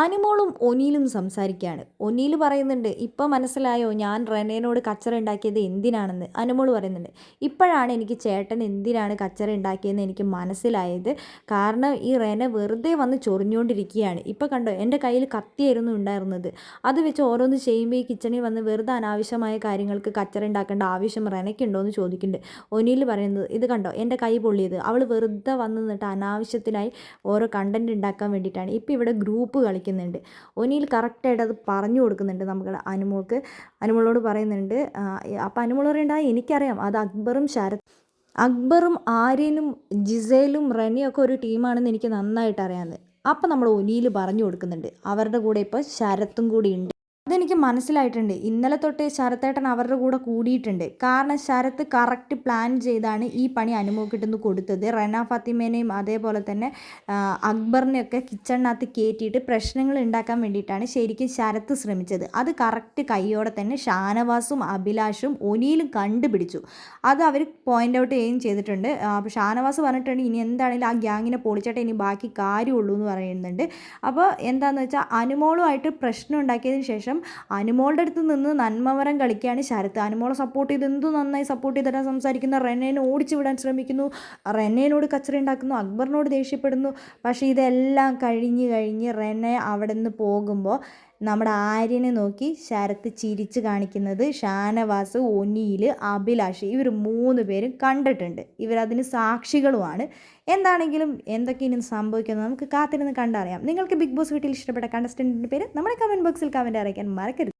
അനുമോളും ഒനീലും സംസാരിക്കുകയാണ്. ഒനീൽ പറയുന്നുണ്ട് ഇപ്പോൾ മനസ്സിലായോ ഞാൻ റെനേനോട് കച്ചറ ഉണ്ടാക്കിയത് എന്തിനാണെന്ന്? അനുമോൾ പറയുന്നുണ്ട് ഇപ്പോഴാണ് എനിക്ക് ചേട്ടൻ എന്തിനാണ് കച്ചറ ഉണ്ടാക്കിയതെന്ന് എനിക്ക് മനസ്സിലായത്. കാരണം ഈ റെന വെറുതെ വന്ന് ചൊറിഞ്ഞുകൊണ്ടിരിക്കുകയാണ്. ഇപ്പോൾ കണ്ടോ എന്റെ കയ്യിൽ കത്തിയായിരുന്നു ഉണ്ടായിരുന്നത്. അത് വെച്ച് ഓരോന്ന് ചെയ്യുമ്പോൾ ഈ കിച്ചണിൽ വന്ന് വെറുതെ അനാവശ്യമായ കാര്യങ്ങൾക്ക് കച്ചറ ഉണ്ടാക്കേണ്ട ആവശ്യം റെനയ്ക്കുണ്ടോ എന്ന് ചോദിക്കുന്നുണ്ട്. ഒനീൽ പറയുന്നത് ഇത് കണ്ടോ എന്റെ കൈ പൊള്ളിയത്. അവൾ വെറുതെ വന്ന് നിന്നിട്ട് അനാവശ്യത്തിനായി ഓരോ കണ്ടന്റ് ഉണ്ടാക്കാൻ വേണ്ടിയിട്ടാണ്. ഇപ്പോൾ ഇവിടെ ഗ്രൂപ്പ് കളിക്കുന്നത് കളിക്കുന്നുണ്ട് ഒനിയിൽ കറക്റ്റായിട്ട് അത് പറഞ്ഞു കൊടുക്കുന്നുണ്ട് നമുക്ക് അനുമോൾക്ക്. അനുമോളോട് പറയുന്നുണ്ട് അപ്പോൾ അനുമോൾ പറയേണ്ട എനിക്കറിയാം. അത് അക്ബറും ശരത് അക്ബറും ആര്യനും ജിസേലും റനിയും ഒക്കെ ഒരു ടീമാണെന്ന് എനിക്ക് നന്നായിട്ട് അറിയാമെന്ന് അപ്പം നമ്മൾ ഒനിയിൽ പറഞ്ഞു കൊടുക്കുന്നുണ്ട്. അവരുടെ കൂടെ ഇപ്പോൾ ശരത്തും കൂടി ഉണ്ട്. അതെനിക്ക് മനസ്സിലായിട്ടുണ്ട്. ഇന്നലെ തൊട്ട് ശരത്തേട്ടൻ അവരുടെ കൂടെ കൂടിയിട്ടുണ്ട്. കാരണം ശരത്ത് കറക്റ്റ് പ്ലാൻ ചെയ്താണ് ഈ പണി അനുമോക്കിട്ടെന്ന് കൊടുത്തത്. റെന ഫാത്തിമേനെയും അതേപോലെ തന്നെ അക്ബറിനെയൊക്കെ കിച്ചണിനകത്ത് കയറ്റിയിട്ട് പ്രശ്നങ്ങൾ ഉണ്ടാക്കാൻ വേണ്ടിയിട്ടാണ് ശരിക്കും ശരത്ത് ശ്രമിച്ചത്. അത് കറക്റ്റ് കൈയോടെ തന്നെ ഷാനവാസും അഭിലാഷും ഒനിയിലും കണ്ടുപിടിച്ചു. അത് അവർ പോയിന്റ് ഔട്ട് ചെയ്യുകയും ചെയ്തിട്ടുണ്ട്. അപ്പോൾ ഷാനവാസ് പറഞ്ഞിട്ടുണ്ട് ഇനി എന്താണെങ്കിലും ആ ഗ്യാങ്ങിനെ പൊളിച്ചിട്ട് ഇനി ബാക്കി കാര്യമുള്ളൂ എന്ന് പറയുന്നുണ്ട്. അപ്പോൾ എന്താണെന്ന് വെച്ചാൽ അനുമോളുമായിട്ട് പ്രശ്നം ഉണ്ടാക്കിയതിന് ശേഷം അനുമോളുടെ അടുത്ത് നിന്ന് നന്മവരം കളിക്കുകയാണ് ശരത്ത് അനുമോളെ സപ്പോർട്ട് ചെയ്ത് എന്തു നന്നായി സപ്പോർട്ട് ചെയ്ത് തരാൻ സംസാരിക്കുന്ന. റെനേനെ ഓടിച്ചു വിടാൻ ശ്രമിക്കുന്നു. റെനേനോട് കച്ചറ ഉണ്ടാക്കുന്നു. അക്ബറിനോട് ദേഷ്യപ്പെടുന്നു. പക്ഷേ ഇതെല്ലാം കഴിഞ്ഞ് കഴിഞ്ഞ് റെനെ അവിടെ നിന്ന് പോകുമ്പോൾ നമ്മുടെ ആര്യനെ നോക്കി ശരത്ത് ചിരിച്ച് കാണിക്കുന്നത് ഷാനവാസ് ഒനിയിൽ അഭിലാഷ് ഇവർ മൂന്ന് പേരും കണ്ടിട്ടുണ്ട്. ഇവരതിന് സാക്ഷികളുമാണ്. എന്താണെങ്കിലും എന്തൊക്കെ ഇനി സംഭവിക്കുന്നത് നമുക്ക് കാത്തിരുന്ന് കണ്ടറിയാം. നിങ്ങൾക്ക് ബിഗ് ബോസ് വീട്ടിൽ ഇഷ്ടപ്പെട്ട കണ്ടസ്റ്റന്റിന്റെ പേര് നമ്മുടെ കമന്റ് ബോക്സിൽ കമന്റ് അറിയിക്കാൻ മറക്കരുത്.